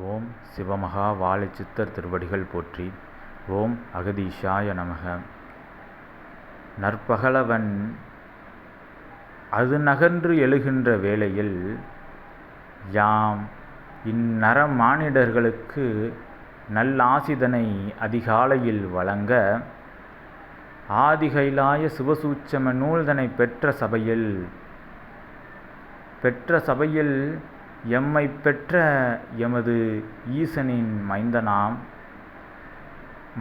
ஓம் சிவமகா வாழைச்சித்தர் திருவடிகள் போற்றி. ஓம் அகதீஷாய நமக. நற்பகலவன் அது நகன்று எழுகின்ற வேளையில் யாம் இந்நர மானிடர்களுக்கு நல்லாசிதனை அதிகாலையில் வழங்க ஆதிகைலாய சிவசூட்சம நூல்தனை பெற்ற சபையில் பெற்ற சபையில் எம்மை பெற்ற எமது ஈசனின் மைந்தனாம்.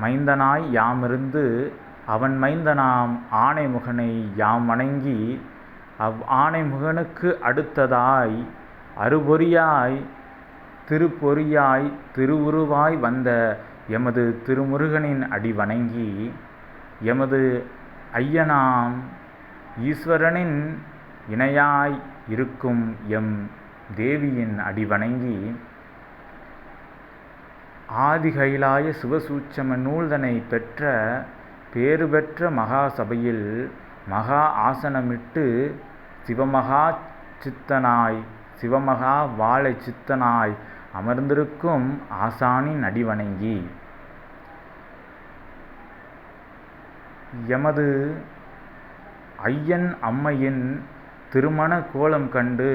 மைந்தனாய் யாமிருந்து அவன் மைந்தனாம் ஆணைமுகனை யாம் வணங்கி அவ் ஆணைமுகனுக்கு அடுத்ததாய் அருபொறியாய் திருப்பொறியாய் திருவுருவாய் வந்த எமது திருமுருகனின் அடி வணங்கி எமது ஐயனாம் ஈஸ்வரனின் இணையாய் இருக்கும் எம் தேவியின் அடி வணங்கி ஆதிகைலாய சிவசூட்சம நூல்தனை பெற்ற பேறு பெற்ற மகா சபையில் மகா ஆசனமிட்டு சிவமகா சித்தனாய் சிவமகா வாழை சித்தனாய் அமர்ந்திருக்கும் ஆசானின் அடி வணங்கி. எமது ஐயன் அம்மையின் திருமண கோலம் கண்டு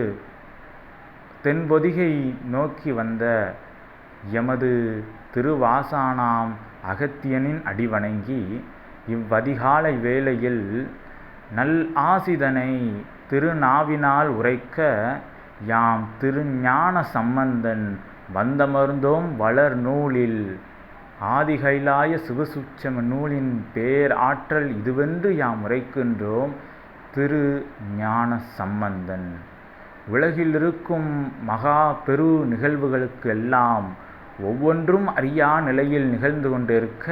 தென்பொதிகை நோக்கி வந்த எமது திருவாசானாம் அகத்தியனின் அடிவணங்கி இவ்வதிகாலை வேளையில் நல் ஆசிதனை திருநாவினால் உரைக்க யாம் திருஞான சம்பந்தன் வந்தமர்ந்தோம் வளர் நூலில். ஆதிகைலாய சிவசுச்சம நூலின் பேர் ஆற்றல் இதுவென்று யாம் உரைக்கின்றோம் திரு ஞான சம்பந்தன். உலகில் இருக்கும் மகா பெரு நிகழ்வுகளுக்கு எல்லாம் ஒவ்வொன்றும் அறியா நிலையில் நிகழ்ந்து கொண்டிருக்க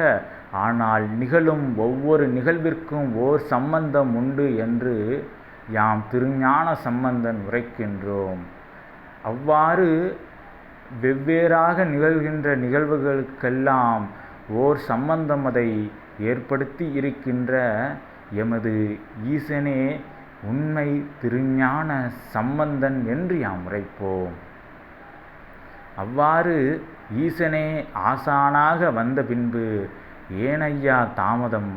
ஆனால் நிகழும் ஒவ்வொரு நிகழ்விற்கும் ஓர் சம்பந்தம் உண்டு என்று யாம் திருஞான சம்பந்தன் உரைக்கின்றோம். அவ்வாறு வெவ்வேறாக நிகழ்கின்ற நிகழ்வுகளுக்கெல்லாம் ஓர் சம்பந்தம் அதை ஏற்படுத்தி இருக்கின்ற எமது ஈசனே உண்மை திருஞான சம்பந்தன் என்று யாம் உரைப்போம். அவ்வாறு ஈசனே ஆசானாக வந்த பின்பு ஏனையா தாமதம்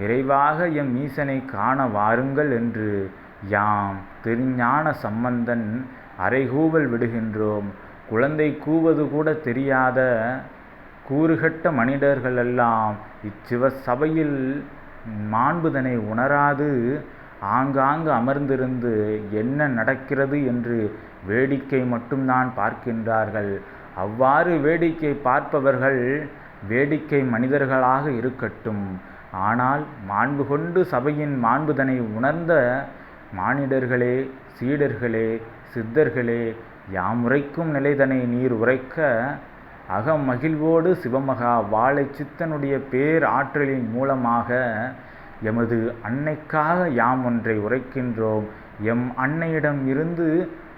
விரைவாக எம் ஈசனை காண வாருங்கள் என்று யாம் திருஞான சம்பந்தன் அரைகூவல் விடுகின்றோம். குழந்தை கூவது கூட தெரியாத கூறுகட்ட மனிதர்களெல்லாம் இச்சிவ சபையில் மாண்புதனை உணராது ஆங்காங்கு அமர்ந்திருந்து என்ன நடக்கிறது என்று வேடிக்கை மட்டும்தான் பார்க்கின்றார்கள். அவ்வாறு வேடிக்கை பார்ப்பவர்கள் வேடிக்கை மனிதர்களாக இருக்கட்டும். ஆனால் மாண்பு கொண்டு சபையின் மாண்புதனை உணர்ந்த மானிடர்களே சீடர்களே சித்தர்களே யாம் உரைக்கும் நிலைதனை நீர் உரைக்க அகமகிழ்வோடு மகிழ்வோடு சிவமகா வாழை சித்தனுடைய பேர் ஆற்றலின் மூலமாக எமது அன்னைக்காக யாம் ஒன்றை உரைக்கின்றோம். எம் அன்னையிடம் இருந்து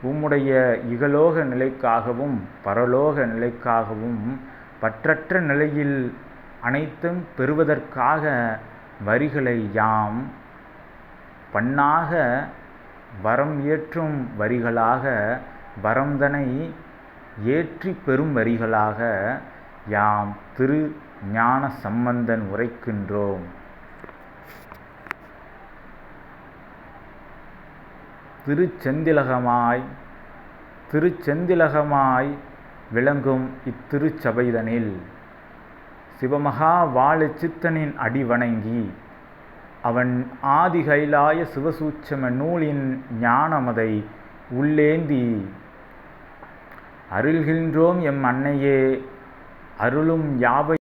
உம்முடைய இகலோக நிலைக்காகவும் பரலோக நிலைக்காகவும் பற்றற்ற நிலையில் அனைத்தும் பெறுவதற்காக வரிகளை யாம் பண்ணாக வரம் ஏற்றும் வரிகளாக வரம்தனை ஏற்றி பெறும் வரிகளாக யாம் திரு ஞான சம்பந்தன் உரைக்கின்றோம். திருச்செந்திலகமாய் திருச்செந்திலகமாய் விளங்கும் இத்திருச்சபைதனில் சிவமகா வாழு சித்தனின் அடி வணங்கி அவன் ஆதிகைலாய சிவசூட்சம நூலின் ஞானமதை உள்ளேந்தி அருள்கின்றோம் எம் அன்னையே அருளும் யாவை